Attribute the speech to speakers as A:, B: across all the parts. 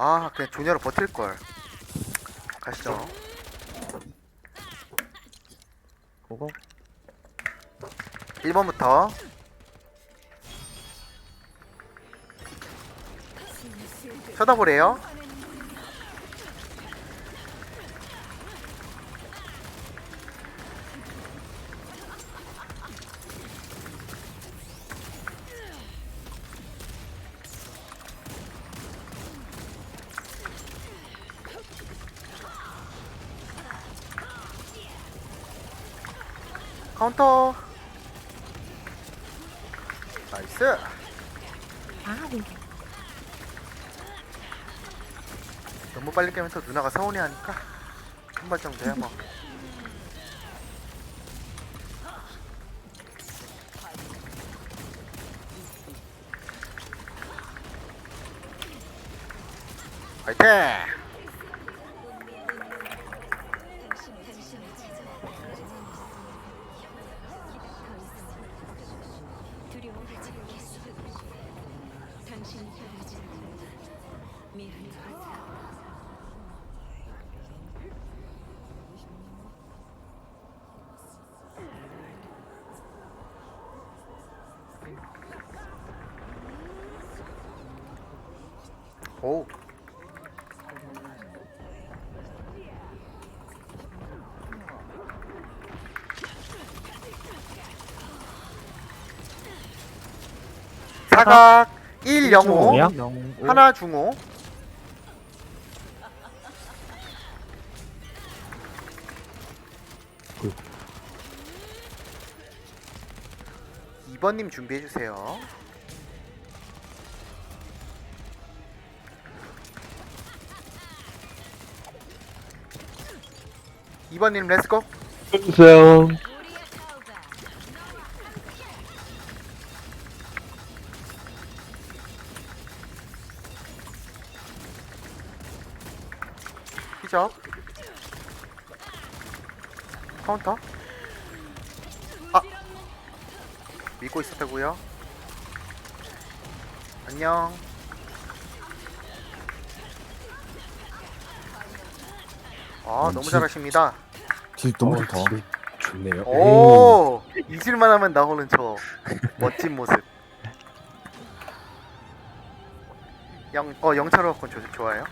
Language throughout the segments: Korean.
A: 아 그냥 조냐로 버틸걸. 가시죠.
B: 고고.
A: 1번부터. 쳐다보래요 카운터. 나이스. 너무 빨리 깨면 또 누나가 서운해하니까 한 발 정도야 뭐. 화이팅!
C: 당신이 변하지 않는다. 미안해.
A: 오 사각 1 0 5
B: 뭐야?
A: 하나 중호
B: 굿.
A: 2번님 준비해주세요 이번님 렛츠고
B: 해주세요
A: 믿고 있었다고요? 안녕. 아 너무
D: 지-
A: 잘하십니다.
D: 딜 너무
B: 어,
D: 좋다.
B: 딜 좋네요.
A: 오 잊을만 하면 나오는 저 멋진 모습. 영, 어 영차로 갖고 저 좋아요?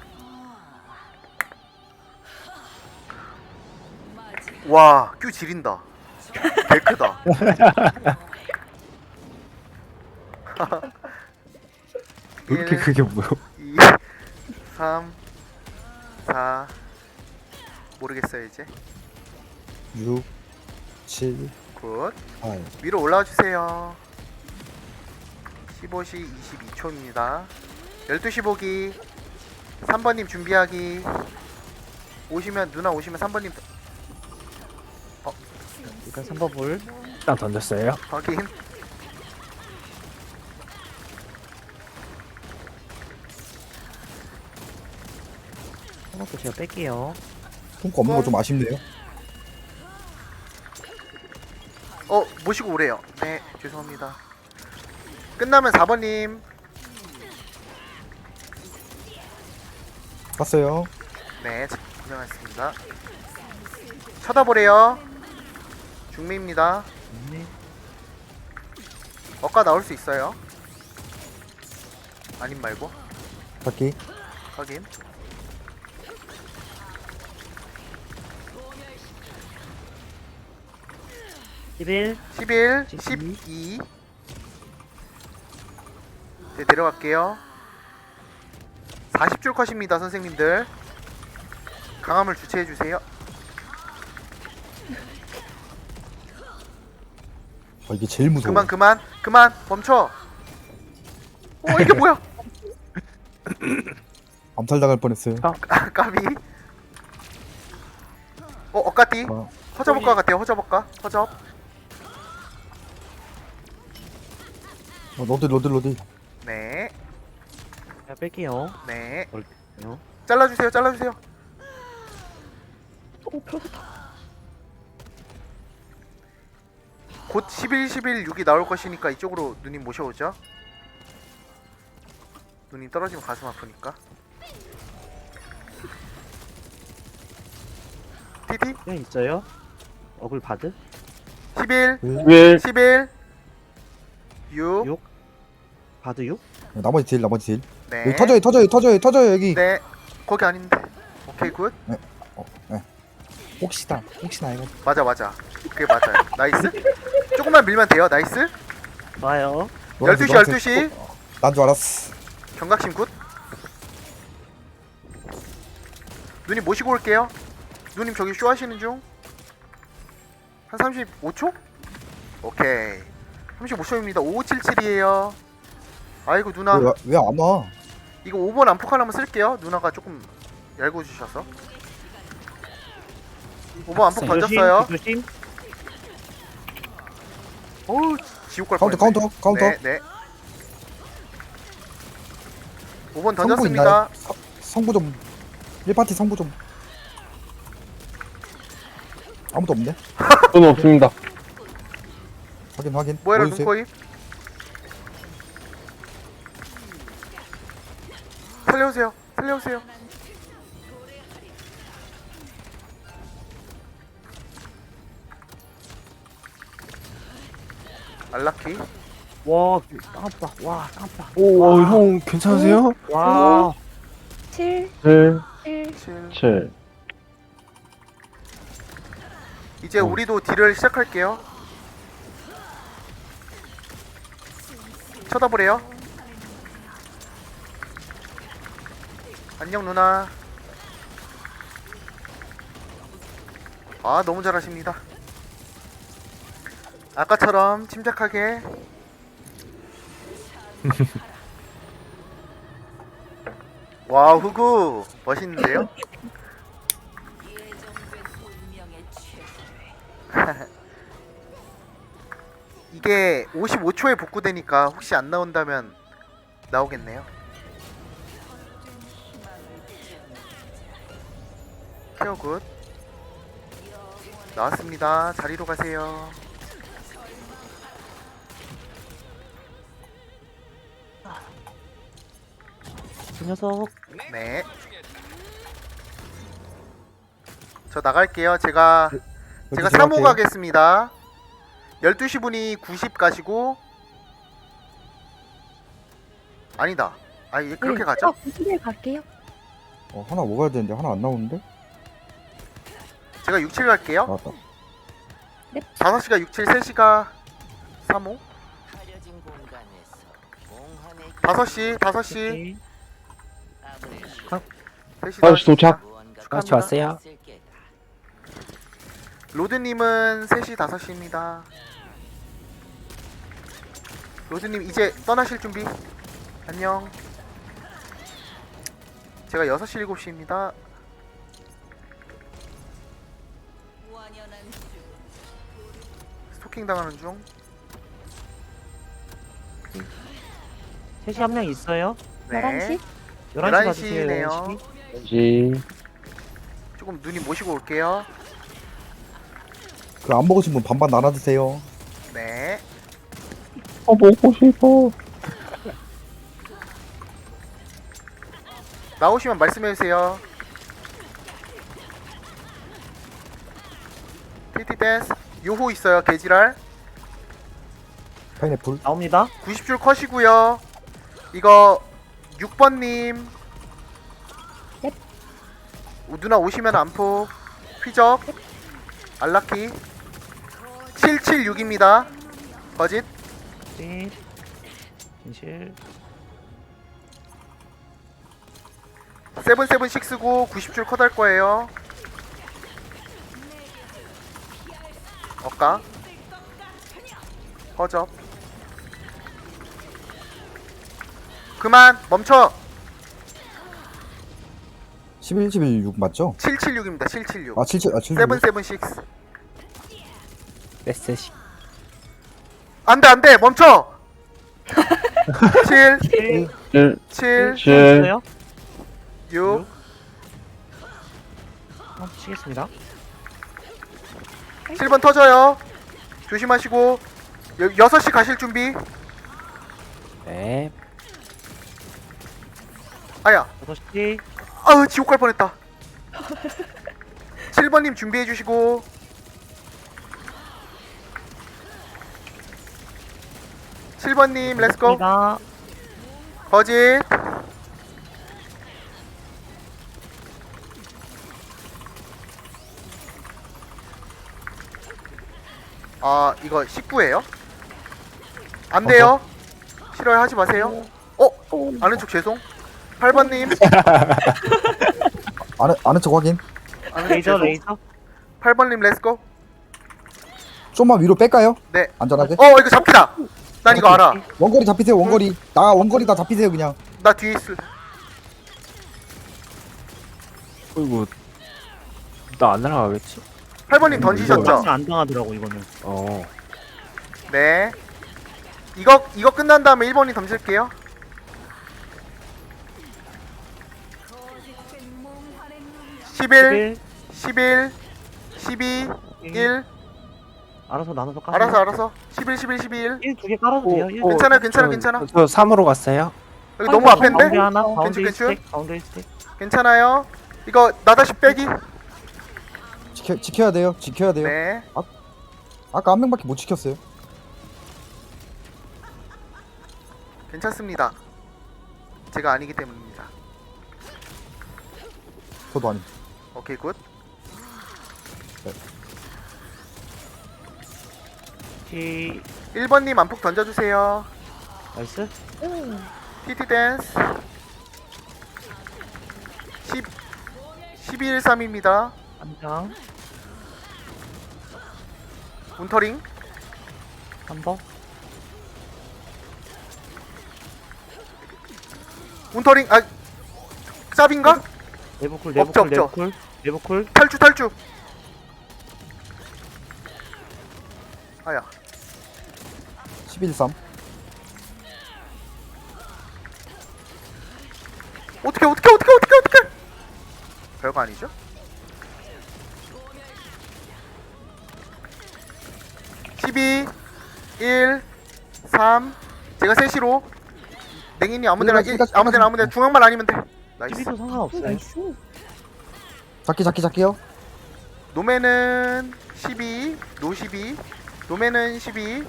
A: 와 큐 지린다. 개 크다
B: 이렇게
A: 일.
B: 크게 보여
A: 2 3 4 모르겠어요 이제
D: 6, 7,
A: 굿
D: 8.
A: 위로 올라와 주세요. 15시 22초입니다. 12시 보기. 3번님 준비하기. 오시면 누나 오시면 3번님
B: 일단 3번 볼 일단 던졌어요
A: 확인.
B: 한번도 제가 뺄게요
D: 통과 없는 거 좀 아쉽네요.
A: 어 모시고 오래요. 네 죄송합니다. 끝나면 4번님.
D: 봤어요.
A: 네 고생하셨습니다. 쳐다보래요. 중매입니다.
B: 네
A: 어까 나올 수 있어요. 아님 말고
D: 바퀴.
A: 확인.
B: 일
A: 11,
B: 12.
A: 12. 네, 내려갈게요. 40줄 컷입니다, 선생님들. 강함을 주체해주세요.
D: 아, 이게 제일 무서워.
A: 그만, 그만, 그만, 멈춰. 어, 이게 뭐야?
D: 암살 당할 뻔했어요.
B: 아.
A: 아, 까비. 어, 엇가띠.
D: 어.
A: 허접업가 같아요, 허접업가. 허접.
D: 어, 로드 로드 로드
A: 네,
B: 자, 뺄게요.
A: 네.
B: 어,
A: 잘라주세요 잘라주세요. 오, 펴졌다. 곧 11, 11, 6이 나올 것이니까 이쪽으로 누님 모셔오죠. 누님 떨어지면 가슴 아프니까. TT 그냥
B: 네, 있어요. 어글 바드?
A: 11,
E: 네.
A: 11, 11, 6
B: 육. 바드 6.
D: 나머지 딜 나머지 딜
A: 네.
D: 여기 터져요 터져요 터져요 터져요 여기
A: 네. 거기 아닌데. 오케이 굿.
D: 혹시나 혹시나 이거
A: 맞아 맞아. 그게 맞아요. 나이스. 조금만 밀면 돼요. 나이스.
B: 좋아요.
A: 12시, 12시.
D: 난줄 알았어
A: 경각심 굿. 누님 모시고 올게요. 누님 저기 쇼 하시는 중. 한 35초? 오케이. 35초입니다. 5577이에요. 아이고 누나.
D: 왜 안 와?
A: 이거 5번 안폭 하나만 쓸게요. 누나가 조금 얇고 주셔서. 5번 안폭 던졌어요.
B: 조심.
A: 어우 지옥 갈
D: 카운터
A: 뻔했네.
D: 카운터 카운터
A: 네, 네. 5번
D: 성부
A: 던졌습니다.
D: 서- 성부 좀 1파티 성부 좀 아무도 없네
E: 저는 없습니다
D: 확인 확인
A: 뭐해라
D: 보여주세요.
A: 눈코입 살려오세요 살려오세요 알라키
B: 와, 쌍아빠. 와, 쌍아빠.
E: 오형 괜찮으세요?
B: 와.
C: 7네7
A: 7
E: 7
A: 이제
E: 어.
A: 우리도 딜을 시작할게요 쳐다보래요. 안녕 누나. 아 너무 잘하십니다. 아까처럼 침착하게. 와우 후구. 멋있는데요? 이게 55초에 복구되니까 혹시 안 나온다면 나오겠네요. 케어 굿. 나왔습니다. 자리로 가세요.
B: 그 녀석.
A: 네. 저 나갈게요. 제가 제가 3호 가겠습니다. 12시 분이 90 가시고 아니다. 아, 이게 그렇게 가죠?
C: 91 갈게요.
D: 어, 하나 먹어야 되는데 하나 안 나오는데
A: 제가 67 갈게요.
D: 나왔다
A: 5시가 67, 3시가 3호. 5시, 5시,
B: 오케이.
A: 3시,
E: 다시 도착
B: 같이 왔어요.
A: 로드님은 3시, 5시입니다. 로드님 이제 떠나실 준비. 안녕. 제가 6시, 7시입니다. 스토킹 당하는 중.
B: 셋이 한명 있어요.
A: 네.
C: 11시
B: 11시
A: 11시
B: 봐주세요.
A: 네요.
B: 11시.
E: 지
A: 조금 눈이 모시고 올게요.
D: 그 안 먹으신 분 반반 나눠 드세요
A: 네.
E: 어 먹고 싶어
A: 나오시면 말씀해 주세요. TT 댄스 요호 있어요. 개지랄.
D: 파인애플
B: 나옵니다.
A: 90줄 컷이고요. 이거 6번 님. 누나 오시면 안폭. 휘적. 알라키. 776입니다. 거짓.
B: 진. 진실.
A: 776고 90줄 컷할 거예요. 어까. 허접. 그만 멈춰.
D: 11 11 6 맞죠?
A: 776입니다. 776.
D: 아 77, 아 7
A: 776.
B: 메시지.
A: 안돼 안돼 멈춰. 7
B: 7.
E: 7
A: 7
E: 7
B: 있어요.
A: 6
B: 한번 치겠습니다.
A: 7번 터져요. 조심하시고 여, 6시 가실 준비.
B: 네.
A: 아야.
B: 6시.
A: 아우 지옥 갈 뻔했다. 7번님 준비해 주시고 7번님 렛츠고. 거짓 아 이거 19예요? 안 돼요 싫어요 하지 마세요 어? 아는 척 죄송 8번님
D: 아는 아는 척 확인.
A: 아는 척
B: 레이저
A: 죄송
B: 레이저.
A: 8번님 렛츠고
D: 좀만 위로 뺄까요?
A: 네
D: 안전하게.
A: 어 이거 잡히다 난 이거 알아
D: 원거리 잡히세요. 원거리. 나 원거리 다 잡히세요 그냥.
A: 나 뒤에 있을
E: 어이구. 나 안 날아가겠지?
A: 8번님 던지셨죠?
B: 박스 안 당하더라고 이거는.
E: 어.
A: 네 이거 이거 끝난 다음에 1번이 던질게요 11
B: 11.
A: 11 12 1
B: 알아서 나눠서 깔아.
A: 알아서 알아서 11 11 12 1
B: 1 두 개 깔아도 돼요. 일.
A: 괜찮아요, 괜찮아, 괜찮아.
E: 저 3으로 갔어요.
A: 여기 너무 앞인데?
B: 가운데 하나. 가운데
A: 괜찮, 괜찮?
B: 1스택. 가운데 1스택.
A: 괜찮아요 이거 나다시 빼기
D: 지켜 지켜야 돼요. 지켜야 돼요.
A: 네
D: 아까 한 명밖에 못 지켰어요.
A: 괜찮습니다 제가 아니기 때문입니다
D: 저도 아니.
A: 오케이 굿
B: 티.
A: 1번님 안폭 던져주세요
B: 나이스.
C: 음.
A: TT 댄스 10 12 13입니다
B: 한 장.
A: 문터링
B: 한 번.
A: 문터링 아 짭인가? 없죠,
B: 내부쿨
A: 없죠.
B: 내부쿨. 내부쿨.
A: 탈주 탈주 아야
D: 11 3.
A: 어떻게 어떻게 어떻게 어떻게 어떻게 별거 아니죠? (12) (1) (3) 제가 셋시로 냉이님 아무데나
D: 일반, 일반,
A: 아무데나 아무데나 중앙만 아니면 돼 나이스
B: 12도 상관없어요.
C: 나이스.
D: 잡기 잡기 잡기요.
A: 노매는 12 노 12 노매는 12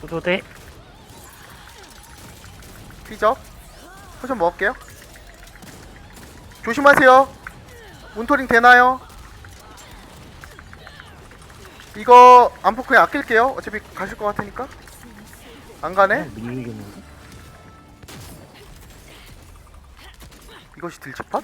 B: 소조대.
A: 피적 포션 먹을게요 조심하세요 문토링 되나요? 이거 안포 그냥 아낄게요 어차피 가실 것 같으니까 안 가네
B: 밀리겠는데.
A: 이것이 들치팟?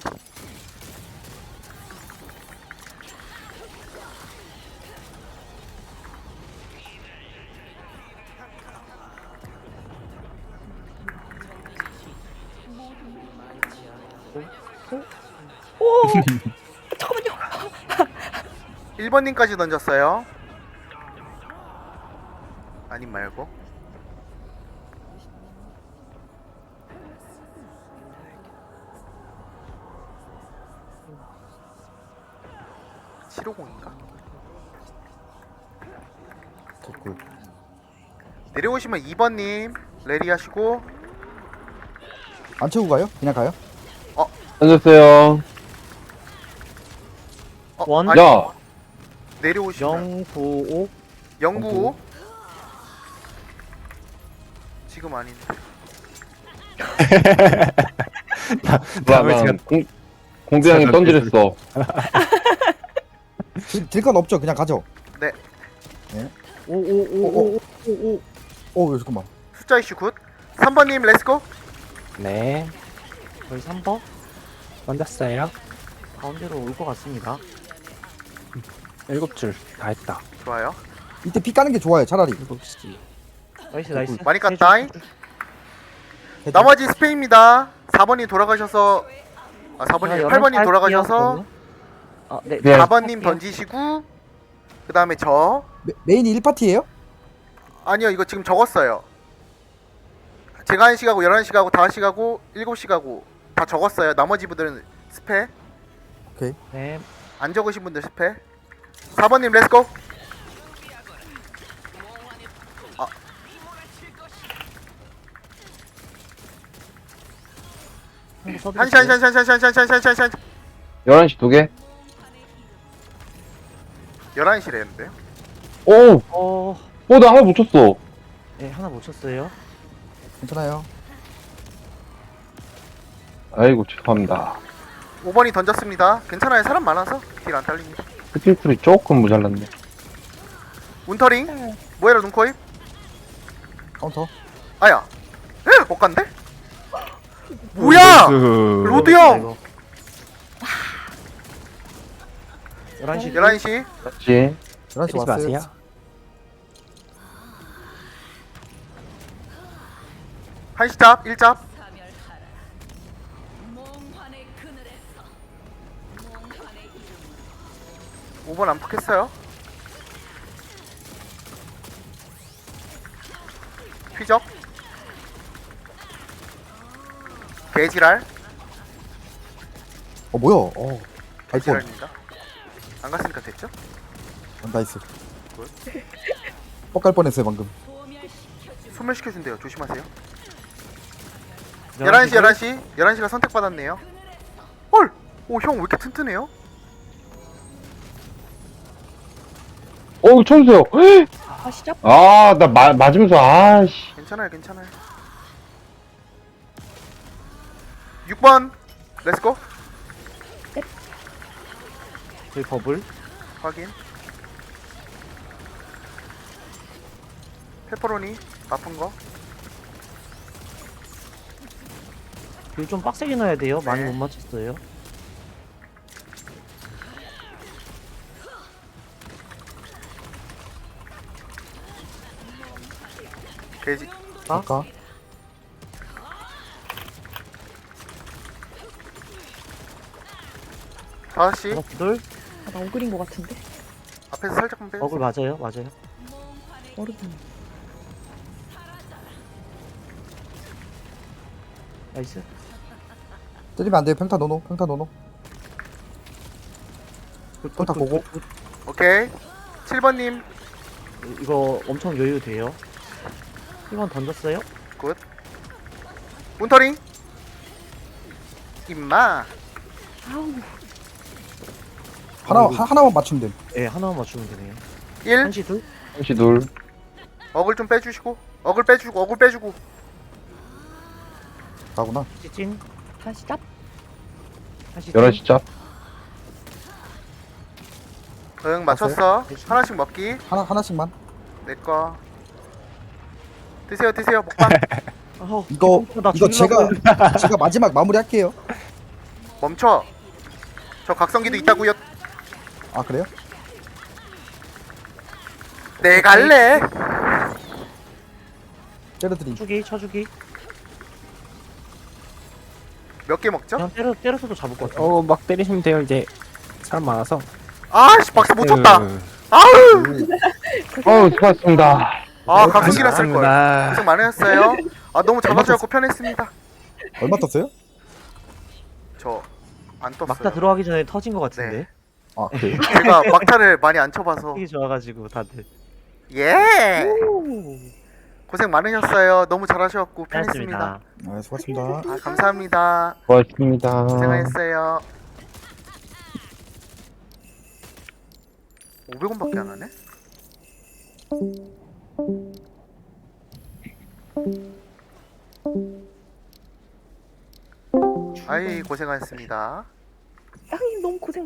C: 오. 잠깐만요.
A: 1번님까지 던졌어요 아님 말고 (750인가)
D: 개꿀.
A: 내려오시면 2번님 레디 하시고
D: 안 채우고 가요? 그냥 가요?
E: 던졌어요.
A: 어,
B: 원.
A: 아니,
E: 야!
A: 내려오시면
B: 095.
A: 095 지금 아닌데
E: 다음에 제가 공, 공대장님 던지랬어.
D: 딜건 없죠. 그냥 가죠.
B: 555555.
D: 어 잠깐만.
A: 숫자 이슈 굿 3번님 렛츠고
B: 네. 거의 3번. 던졌어요. 가운데로 올 것 같습니다.
E: 일곱 줄 다 했다.
A: 좋아요
D: 이때 피 까는 게 좋아요. 차라리.
B: 7시. 나이스 나이스.
A: 많이 깠다잉.
D: 해줘.
A: 나머지 스페입니다 4번이 돌아가셔서 아
B: 자,
A: 4번이
B: 11시
A: 8번이
B: 할게요,
A: 돌아가셔서.
B: 아, 네.
E: 네.
A: 4번님
B: 할게요.
A: 던지시고 그 다음에 저
D: 메, 메인이 1파티예요?
A: 아니요 이거 지금 적었어요 제가 1시 가고 11시 가고 5시 가고 7시 가고 다 적었어요 나머지 분들은 스페
B: 네.
A: 안 적으신 분들 스페 4번님 렛츠고
B: 한번
A: 한시 한시 한시 한시 한시 한시 한시 한시 한시
E: 11시 두 개.
A: 11시래는데요?
E: 오!
B: 어,
E: 어, 나 하나 못 쳤어.
B: 네, 하나 못 쳤어요.
D: 괜찮아요.
E: 아이고, 죄송합니다.
A: 5번이 던졌습니다. 괜찮아요. 사람 많아서 딜 안 딸립니다.
E: 스킬풀이 조금 모자랐네.
A: 운터링 뭐해라 눈코입?
D: 카운터.
A: 아야 에? 못 간대? 뭐야! 로드 형!
B: 이거. 11시
A: 11시
E: 그렇지.
D: 11시
E: 때리지
D: 왔어요.
E: 마세요.
A: 한시잡 1잡 오번안 푹했어요 휘적 개지랄
D: 어 뭐야? 어. 알뻔.
A: 개지랄입니다 안 갔으니까 됐죠?
D: 어, 나이스. 뻑갈 뻔했어요 방금.
A: 소멸시켜준대요 조심하세요
B: 11시
A: 11시 11시 11시가 선택받았네요 헐! 오형 왜 이렇게 튼튼해요?
E: 어, 쳐주세요.
C: 아시죠?
E: 아, 나 마, 맞으면서, 아씨.
A: 괜찮아요 괜찮아요 6번 렛츠고
B: 저희 버블.
A: 확인 페퍼로니 아픈
B: 거딜좀 빡세게 넣어야 돼요. 많이
A: 네.
B: 못 맞췄어요.
A: 돼지
B: 아?
D: 아까.
A: 다섯 시
B: 하나 둘.
C: 아, 나 오글인 것 같은데.
A: 앞에서 살짝만 빼
B: 버블 맞아요. 맞아요.
C: 모르겠네.
B: 나이스.
D: 때리면 안 돼요. 평타 노노. 평타 노노. 고고.
B: 굿, 굿.
A: 오케이 7번님
B: 이거 엄청 여유 돼요. 1번 던졌어요.
A: 굿 운터링 임마
C: 아우,
D: 하나
B: 아이고.
D: 하, 하나만 맞추면 돼.
B: 예, 하나만 맞추면 되네요.
A: 1
B: 한시 둘.
E: 한시 둘.
A: 어글 좀 빼주시고 어글 빼주고 어글 빼주고
D: 가구나.
B: 찌찐.
C: 다시 잡.
B: 한시 둘.
E: 11시 짭.
A: 응 맞췄어. 하나씩 먹기
D: 하나 하나씩만.
A: 내꺼 드세요 드세요 먹방
B: 어허,
D: 이거
B: 나
D: 이거 제가 제가 마지막 마무리 할게요.
A: 멈춰 저 각성기도 있다고요
D: 아 그래요?
A: 내 갈래
D: 때려드림.
B: 쳐주기, 쳐주기.
A: 몇 개 먹죠?
B: 그냥 때려, 때려서도 잡을 것 같아.
E: 어, 막 때리시면 돼요, 이제. 사람 많아서.
A: 아씨 박스 못 쳤다
E: 그,
A: 아우
E: 어우, 수고하셨습니다.
A: 아 각성기라 쓸걸
E: 감사합니다.
A: 고생 많으셨어요 아 너무 잡아줘갖고 편했습니다
D: 얼마 떴어요?
A: 저 안 떴어요
B: 막다 들어가기 전에 터진 것 같은데.
A: 네.
D: 아 그래요?
A: 제가 막타를 많이 안 쳐봐서
B: 되게 좋아가지고 다들.
A: 예 고생 많으셨어요 너무 잘하셔갖고
B: 편했습니다.
D: 아 수고하셨습니다.
A: 아 감사합니다
E: 고맙습니다.
A: 고생하셨어요 500원밖에 안 하네? 아이 고생하셨습니다.
C: 쌍님 너무 고생